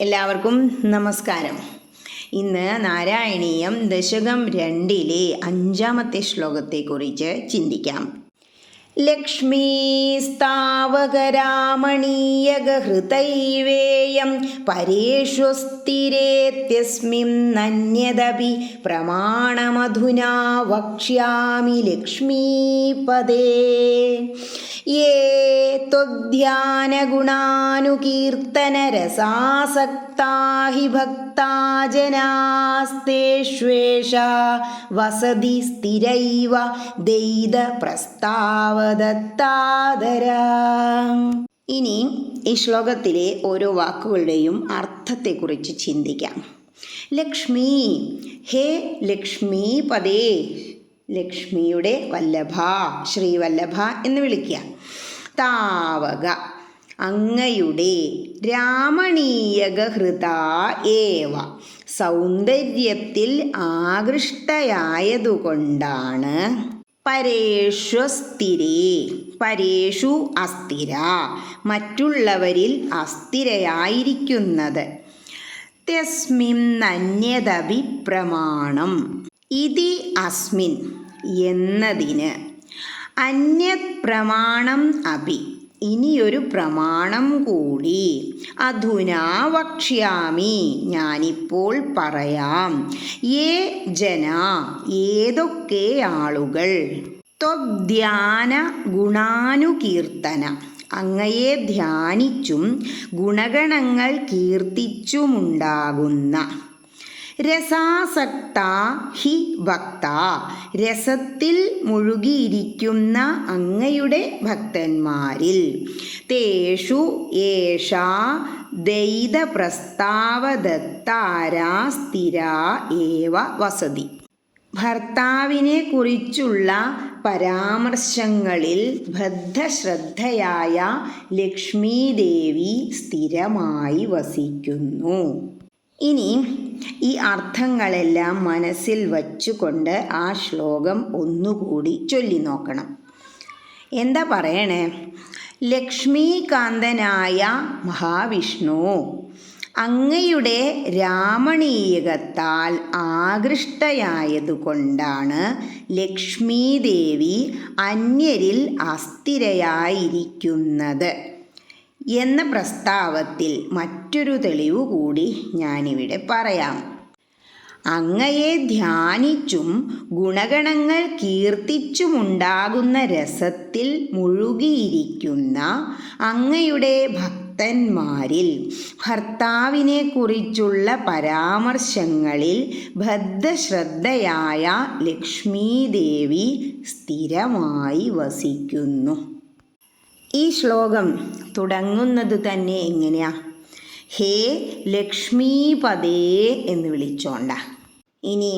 എല്ലാവർക്കും നമസ്കാരം. ഇന്ന് നാരായണീയം ദശകം രണ്ടിലെ അഞ്ചാമത്തെ ശ്ലോകത്തെക്കുറിച്ച് ചിന്തിക്കാം. ലക്ഷ്മീസ്താവകരാമണീയഗഹൃതൈവേയം പരേഷു സ്ഥിരേത്യസ്മിൻ നന്യദപി പ്രമാണമധുനാ വക്ഷ്യാമി ലക്ഷ്മീപദേ യേ त्वध्यानगुणानुकीर्तनरसासक्ता हि भक्ता ഭർത്താജനാസ്തേഷ്വേഷ വസതി സ്ഥിരൈവ ദൈത പ്രസ്താവദത്താദര ഇനി ഈ ശ്ലോകത്തിലെ ഓരോ വാക്കുകളുടെയും അർത്ഥത്തെക്കുറിച്ച് ചിന്തിക്കാം. ലക്ഷ്മി ഹേ ലക്ഷ്മി പദേ ലക്ഷ്മിയുടെ വല്ലഭ ശ്രീവല്ലഭ എന്ന് വിളിക്കുക. താവക അങ്ങയുടെ രാമണീയകഹൃത ഏവ. സൗന്ദര്യത്തിൽ ആകൃഷ്ടയായതുകൊണ്ടാണ് പരേഷ്വസ്ഥിരേ പരേഷു അസ്ഥിര. മറ്റുള്ളവരിൽ അസ്ഥിരയായിരിക്കുന്നത്. ത്യസ്മിന്നന്യതപി പ്രമാണം ഇതി അസ്മിൻ എന്നതിന് അന്യത് പ്രമാണം ഇനിയൊരു പ്രമാണം കൂടി. അധുനാ വക്ഷ്യാമി ഞാനിപ്പോൾ പറയാം. ഏ ജന ഏതൊക്കെ ആളുകൾ? ത്വധ്യാന ഗുണാനുകീർത്തന. അങ്ങയെ ധ്യാനിച്ചും ഗുണഗണങ്ങൾ കീർത്തിച്ചുമുണ്ടാകുന്ന രസാസക്ത ഹി ഭക്ത രസത്തിൽ മുഴുകിയിരിക്കുന്ന അങ്ങയുടെ ഭക്തന്മാരിൽ തേഷു ഏഷാ ദൈതപ്രസ്താവദത്താരാ സ്ഥിര ഏവ വസതി. ഭർത്താവിനെ കുറിച്ചുള്ള പരാമർശങ്ങളിൽ ബദ്ധശ്രദ്ധയായ ലക്ഷ്മീദേവി സ്ഥിരമായി വസിക്കുന്നു. ഇനി ഈ അർത്ഥങ്ങളെല്ലാം മനസ്സിൽ വച്ചുകൊണ്ട് ആ ശ്ലോകം ഒന്നുകൂടി ചൊല്ലി നോക്കണം എന്താ പറയണേ? ലക്ഷ്മീകാന്തനായ മഹാവിഷ്ണു അങ്ങയുടെ രാമണീയകത്താൽ ആകൃഷ്ടയായതുകൊണ്ടാണ് ലക്ഷ്മീദേവി അന്യരിൽ അസ്ഥിരയായിരിക്കുന്നത്. എന്ന പ്രസ്താവത്തിൽ മറ്റൊരു തെളിവ് കൂടി ഞാനിവിടെ പറയാം. അങ്ങയെ ധ്യാനിച്ചും ഗുണഗണങ്ങൾ കീർത്തിച്ചുമുണ്ടാകുന്ന രസത്തിൽ മുഴുകിയിരിക്കുന്ന അങ്ങയുടെ ഭക്തന്മാരിൽ ഭർത്താവിനെക്കുറിച്ചുള്ള പരാമർശങ്ങളിൽ ബദ്ധശ്രദ്ധയായ ലക്ഷ്മീദേവി സ്ഥിരമായി വസിക്കുന്നു. ഈ ശ്ലോകം തുടങ്ങുന്നത് തന്നെ എങ്ങനെയാ? ഹേ ലക്ഷ്മീപദേ എന്ന് വിളിച്ചോണ്ട. ഇനി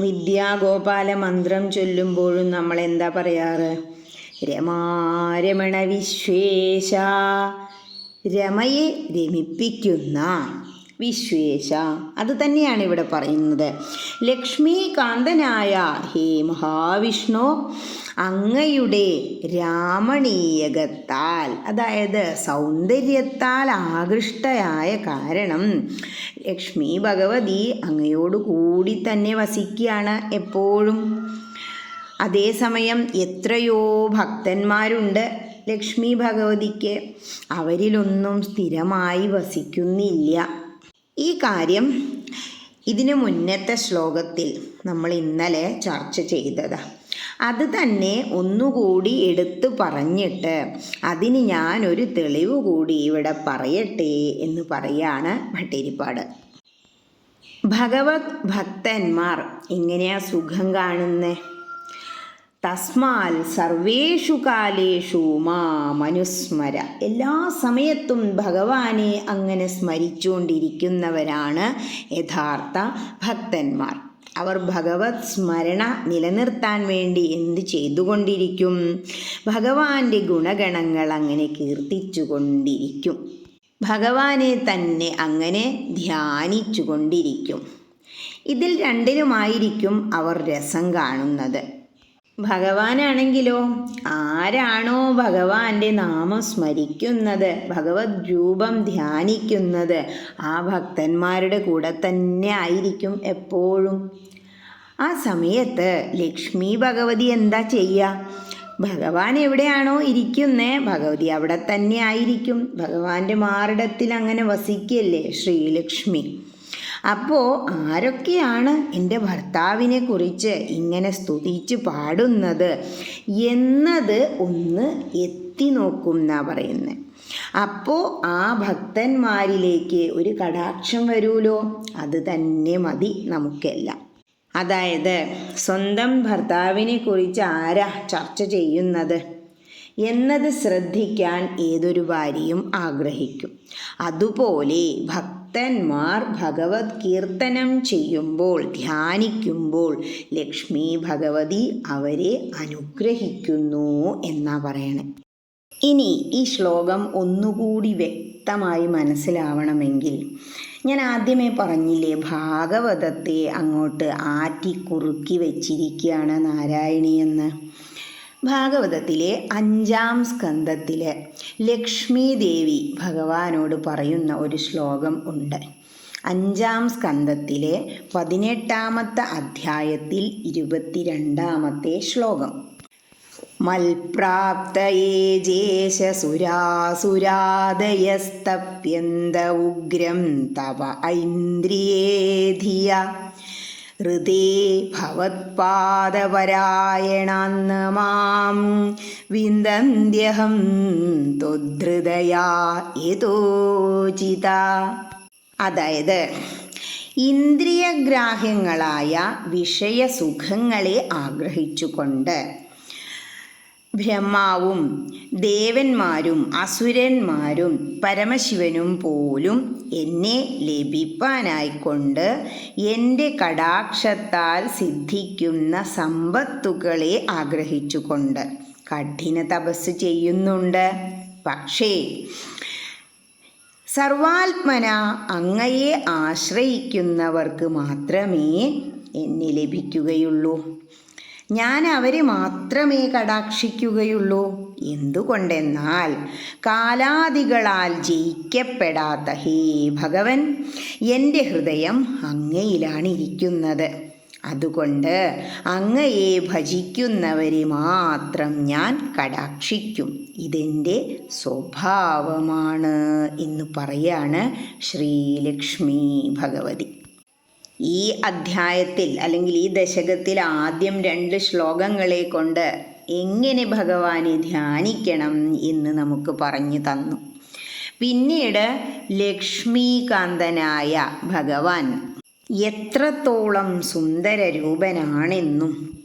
വിദ്യാഗോപാല മന്ത്രം ചൊല്ലുമ്പോഴും നമ്മൾ എന്താ പറയാറ്? രമാരമണ വിശ്വേശ രമയെ രമിപ്പിക്കുന്ന വിശ്വേശ. അത് തന്നെയാണ് ഇവിടെ പറയുന്നത്. ലക്ഷ്മീകാന്തനായ ഹേ മഹാവിഷ്ണു അങ്ങയുടെ രാമണീയകത്താൽ അതായത് സൗന്ദര്യത്താൽ ആകൃഷ്ടയായ കാരണം ലക്ഷ്മി ഭഗവതി അങ്ങയോട് കൂടി തന്നെ വസിക്കുകയാണ് എപ്പോഴും. അതേസമയം എത്രയോ ഭക്തന്മാരുണ്ട് ലക്ഷ്മി ഭഗവതിക്ക്. അവരിലൊന്നും സ്ഥിരമായി വസിക്കുന്നില്ല. ഈ കാര്യം ഇതിനു മുന്നത്തെ ശ്ലോകത്തിൽ നമ്മൾ ഇന്നലെ ചർച്ച ചെയ്തതാണ് അത് തന്നെ ഒന്നുകൂടി എടുത്തു പറഞ്ഞിട്ട് അതിന് ഞാനൊരു തെളിവ് കൂടി ഇവിടെ പറയട്ടെ എന്ന് പറയാണ് ഭട്ടിരിപ്പാട് ഭഗവത് ഭക്തന്മാർ ഇങ്ങനെയാ സുഖം കാണുന്നേ? തസ്മാൽ സർവേഷു കാലേഷു മാ മനുസ്മര എല്ലാ സമയത്തും ഭഗവാനെ അങ്ങനെ സ്മരിച്ചുകൊണ്ടിരിക്കുന്നവരാണ് യഥാർത്ഥ ഭക്തന്മാർ. അവർ ഭഗവത് സ്മരണ നിലനിർത്താൻ വേണ്ടി എന്ത് ചെയ്തുകൊണ്ടിരിക്കും? ഭഗവാന്റെ ഗുണഗണങ്ങൾ അങ്ങനെ കീർത്തിച്ചുകൊണ്ടിരിക്കും. ഭഗവാനെ തന്നെ അങ്ങനെ ധ്യാനിച്ചുകൊണ്ടിരിക്കും. ഇതിൽ രണ്ടിലുമായിരിക്കും അവർ രസം കാണുന്നത്. ഭഗവാനാണെങ്കിലോ? ആരാണോ ഭഗവാന്റെ നാമം സ്മരിക്കുന്നത് ഭഗവത് രൂപം ധ്യാനിക്കുന്നത് ആ ഭക്തന്മാരുടെ കൂടെ തന്നെ ആയിരിക്കും എപ്പോഴും. ആ സമയത്ത് ലക്ഷ്മി ഭഗവതി എന്താ ചെയ്യുക ഭഗവാൻ എവിടെയാണോ ഇരിക്കുന്നേ ഭഗവതി അവിടെ തന്നെ ആയിരിക്കും. ഭഗവാന്റെ മാറിടത്തിൽ അങ്ങനെ വസിക്കല്ലേ ശ്രീലക്ഷ്മി? അപ്പോൾ ആരൊക്കെയാണ് എന്റെ ഭർത്താവിനെ കുറിച്ച് ഇങ്ങനെ സ്തുതിച്ച് പാടുന്നത്? എന്നത് ഒന്ന് എത്തി നോക്കും എന്നാ പറയുന്നത് അപ്പോൾ ആ ഭക്തന്മാരിലേക്ക് ഒരു കടാക്ഷം വരൂലോ? അത് തന്നെ മതി നമുക്കെല്ലാം. അതായത് സ്വന്തം ഭർത്താവിനെ കുറിച്ച് ആരാ ചർച്ച ചെയ്യുന്നത്? എന്നത് ശ്രദ്ധിക്കാൻ ഏതൊരു ഭാര്യയും ആഗ്രഹിക്കും. അതുപോലെ ഭക്തന്മാർ ഭഗവത് കീർത്തനം ചെയ്യുമ്പോൾ ധ്യാനിക്കുമ്പോൾ ലക്ഷ്മി ഭഗവതി അവരെ അനുഗ്രഹിക്കുന്നു എന്നാ പറയണേ. ഇനി ഈ ശ്ലോകം ഒന്നുകൂടി വ്യക്തമായി മനസ്സിലാവണമെങ്കിൽ ഞാൻ ആദ്യമേ പറഞ്ഞില്ലേ ഭാഗവതത്തെ അങ്ങോട്ട് ആറ്റി കുറുക്കി വെച്ചിരിക്കുകയാണ് നാരായണി എന്ന്. ഭാഗവതത്തിലെ അഞ്ചാം സ്കന്ധത്തിലെ ലക്ഷ്മി ദേവി ഭഗവാനോട് പറയുന്ന ഒരു ശ്ലോകം ഉണ്ട്. അഞ്ചാം സ്കന്ധത്തിലെ പതിനെട്ടാമത്തെ അധ്യായത്തിൽ ഇരുപത്തിരണ്ടാമത്തെ ശ്ലോകം. മൽപ്രാപ്തയേ ജേശസുരാസുരാദയസ്തപ്യന്ത ഉഗ്രം തവ ഐന്ദ്രിയേ ധിയ ഹൃദേ ഭവത്പാദപരായണാന്ന് മാം. വിന്ദന്ത്യഹം ത്വധൃതയാ യഥോചിത അതായത് ഇന്ദ്രിയഗ്രാഹ്യങ്ങളായ വിഷയസുഖങ്ങളെ ആഗ്രഹിച്ചുകൊണ്ട് ബ്രഹ്മാവും ദേവന്മാരും അസുരന്മാരും പരമശിവനും പോലും എന്നെ ലഭിപ്പാനായിക്കൊണ്ട് എന്റെ കടാക്ഷത്താൽ സിദ്ധിക്കുന്ന സമ്പത്തുകളെ ആഗ്രഹിച്ചുകൊണ്ട് കഠിന തപസ് ചെയ്യുന്നുണ്ട്. പക്ഷേ സർവാത്മന അങ്ങയെ ആശ്രയിക്കുന്നവർക്ക് മാത്രമേ എന്നെ ലഭിക്കുകയുള്ളൂ. ഞാൻ അവരെ മാത്രമേ കടാക്ഷിക്കുകയുള്ളൂ. എന്തുകൊണ്ടെന്നാൽ കാലാദികളാൽ ജയിക്കപ്പെടാത്ത ഹേ ഭഗവൻ എന്റെ ഹൃദയം അങ്ങയിലാണിരിക്കുന്നത്. അതുകൊണ്ട് അങ്ങയെ ഭജിക്കുന്നവരെ മാത്രം ഞാൻ കടാക്ഷിക്കും. ഇതെന്റെ സ്വഭാവമാണ് എന്ന് പറയാണ് ശ്രീലക്ഷ്മി ഭഗവതി. ഈ അധ്യായത്തിൽ അല്ലെങ്കിൽ ഈ ദശകത്തിൽ ആദ്യം രണ്ട് ശ്ലോകങ്ങളെ കൊണ്ട് എങ്ങനെ ഭഗവാനെ ധ്യാനിക്കണം എന്ന് നമുക്ക് പറഞ്ഞു തന്നു. പിന്നീട് ലക്ഷ്മീകാന്തനായ ഭഗവാൻ എത്രത്തോളം സുന്ദര രൂപനാണെന്നും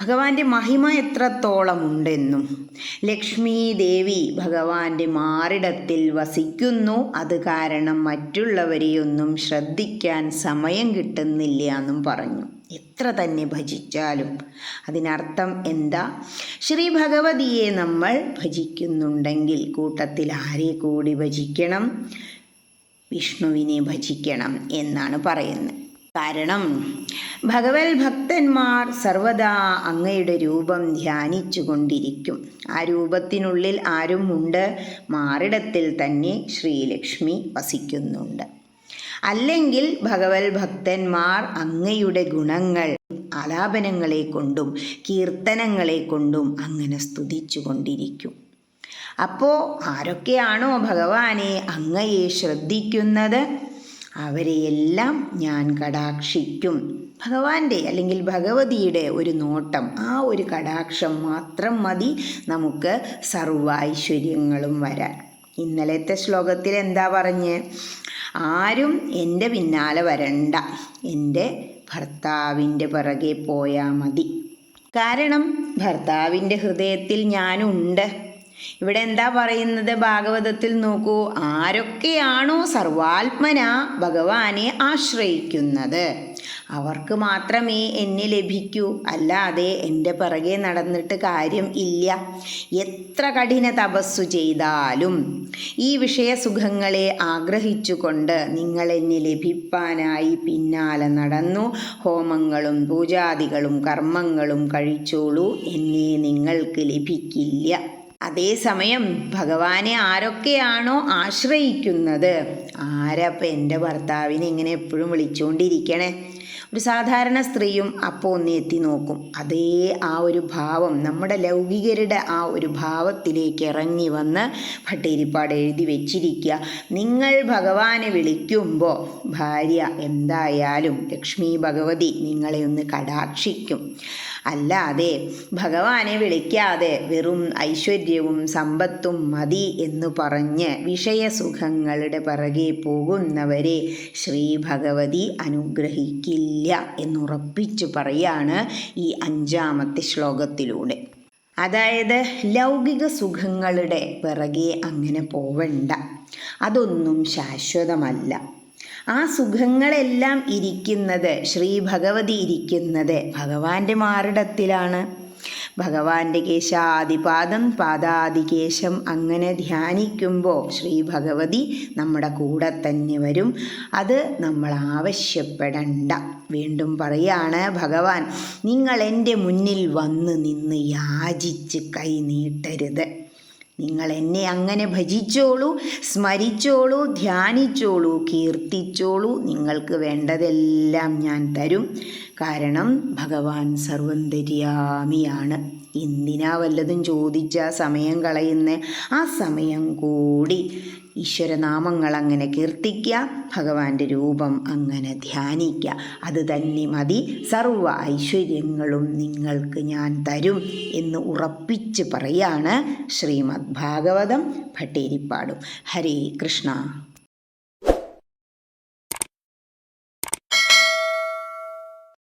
ഭഗവാന്റെ മഹിമ എത്രത്തോളമുണ്ടെന്നും ലക്ഷ്മി ദേവി ഭഗവാന്റെ മാറിടത്തിൽ വസിക്കുന്നു. അത് കാരണം മറ്റുള്ളവരെയൊന്നും ശ്രദ്ധിക്കാൻ സമയം കിട്ടുന്നില്ല എന്നും പറഞ്ഞു. എത്ര തന്നെ ഭജിച്ചാലും. അതിനർത്ഥം എന്താ? ശ്രീ ഭഗവതിയെ നമ്മൾ ഭജിക്കുന്നുണ്ടെങ്കിൽ കൂട്ടത്തിൽ ആരെ കൂടി ഭജിക്കണം? വിഷ്ണുവിനെ ഭജിക്കണം എന്നാണ് പറയുന്നത്. കാരണം ഭഗവത് ഭക്തന്മാർ സർവദാ അങ്ങയുടെ രൂപം ധ്യാനിച്ചു കൊണ്ടിരിക്കും ആ രൂപത്തിനുള്ളിൽ ആരും ഉണ്ട് മാറിടത്തിൽ തന്നെ ശ്രീലക്ഷ്മി വസിക്കുന്നുണ്ട്. അല്ലെങ്കിൽ ഭഗവത് ഭക്തന്മാർ അങ്ങയുടെ ഗുണങ്ങൾ ആലാപനങ്ങളെ കൊണ്ടും കീർത്തനങ്ങളെ കൊണ്ടും അങ്ങനെ സ്തുതിച്ചു കൊണ്ടിരിക്കും അപ്പോൾ ആരൊക്കെയാണോ ഭഗവാനെ അങ്ങയെ ശ്രദ്ധിക്കുന്നത്? അവരെയെല്ലാം ഞാൻ കടാക്ഷിക്കും. ഭഗവാന്റെ അല്ലെങ്കിൽ ഭഗവതിയുടെ ഒരു നോട്ടം. ആ ഒരു കടാക്ഷം മാത്രം മതി നമുക്ക് സർവൈശ്വര്യങ്ങളും വരാൻ. ഇന്നലത്തെ ശ്ലോകത്തിൽ എന്താ പറഞ്ഞ്? ആരും എന്റെ പിന്നാലെ വരണ്ട. എന്റെ ഭർത്താവിന്റെ പിറകെ പോയാൽ മതി. കാരണം ഭർത്താവിന്റെ ഹൃദയത്തിൽ ഞാനുണ്ട്. ഇവിടെ എന്താ പറയുന്നത്? ഭാഗവതത്തിൽ നോക്കൂ. ആരൊക്കെയാണോ സർവാത്മന ഭഗവാനെ ആശ്രയിക്കുന്നത്? അവർക്ക് മാത്രമേ എന്നെ ലഭിക്കൂ. അല്ലാതെ എന്റെ പിറകെ നടന്നിട്ട് കാര്യം ഇല്ല. എത്ര കഠിന തപസ്സു ചെയ്താലും ഈ വിഷയസുഖങ്ങളെ ആഗ്രഹിച്ചുകൊണ്ട് നിങ്ങൾ എന്നെ ലഭിപ്പാനായി പിന്നാലെ നടന്നു. ഹോമങ്ങളും പൂജാദികളും കർമ്മങ്ങളും കഴിച്ചോളൂ. എന്നെ നിങ്ങൾക്ക് ലഭിക്കില്ല. അതേസമയം ഭഗവാനെ ആരൊക്കെയാണോ ആശ്രയിക്കുന്നത്? ആരപ്പം എന്റെ ഭർത്താവിനെ ഇങ്ങനെ എപ്പോഴും വിളിച്ചുകൊണ്ടിരിക്കണേ ഒരു സാധാരണ സ്ത്രീയും അപ്പോൾ ഒന്ന് എത്തി നോക്കും. അതേ ആ ഒരു ഭാവം നമ്മുടെ ലൗകികരുടെ ആ ഒരു ഭാവത്തിലേക്ക് ഇറങ്ങി വന്ന് ഭട്ടേരിപ്പാട് എഴുതി വെച്ചിരിക്കുക. നിങ്ങൾ ഭഗവാനെ വിളിക്കുമ്പോൾ ഭാര്യ എന്തായാലും ലക്ഷ്മി ഭഗവതി നിങ്ങളെ ഒന്ന് കടാക്ഷിക്കും. അല്ലാതെ ഭഗവാനെ വിളിക്കാതെ വെറും ഐശ്വര്യവും സമ്പത്തും മതി എന്ന് പറഞ്ഞ് വിഷയസുഖങ്ങളുടെ പിറകെ പോകുന്നവരെ ശ്രീ ഭഗവതി അനുഗ്രഹിക്കില്ല എന്നുറപ്പിച്ചു പറയാണ് ഈ അഞ്ചാമത്തെ ശ്ലോകത്തിലൂടെ. അതായത് ലൗകിക സുഖങ്ങളുടെ പിറകെ അങ്ങനെ പോവണ്ട. അതൊന്നും ശാശ്വതമല്ല. ആ സുഖങ്ങളെല്ലാം ഇരിക്കുന്നത് ശ്രീ ഭഗവതി ഇരിക്കുന്നത് ഭഗവാന്റെ മാറിടത്തിലാണ്. ഭഗവാന്റെ കേശാദിപാദം പാദാദികേശം അങ്ങനെ ധ്യാനിക്കുമ്പോൾ ശ്രീ ഭഗവതി നമ്മുടെ കൂടെ തന്നെ വരും. അത് നമ്മൾ ആവശ്യപ്പെടണ്ട. വീണ്ടും പറയാണ് ഭഗവാൻ നിങ്ങൾ എന്റെ മുന്നിൽ വന്ന് നിന്ന് യാചിച്ച് കൈ നീട്ടരുത്. നിങ്ങൾ എന്നെ അങ്ങനെ ഭജിച്ചോളൂ സ്മരിച്ചോളൂ ധ്യാനിച്ചോളൂ കീർത്തിച്ചോളൂ. നിങ്ങൾക്ക് വേണ്ടതെല്ലാം ഞാൻ തരും. കാരണം ഭഗവാൻ സർവന്തര്യാമിയാണ്. എന്തിനാ വല്ലതും ചോദിച്ച സമയം കളയുന്ന? ആ സമയം കൂടി. ഈശ്വരനാമങ്ങൾ അങ്ങനെ കീർത്തിക്കുക ഭഗവാന്റെ രൂപം അങ്ങനെ ധ്യാനിക്കുക അത് തന്നെ മതി. സർവ ഐശ്വര്യങ്ങളും നിങ്ങൾക്ക് ഞാൻ തരും എന്ന് ഉറപ്പിച്ച് പറയാണ് ശ്രീമദ് ഭാഗവതം ഭട്ടേരിപ്പാടും. ഹരേ കൃഷ്ണ.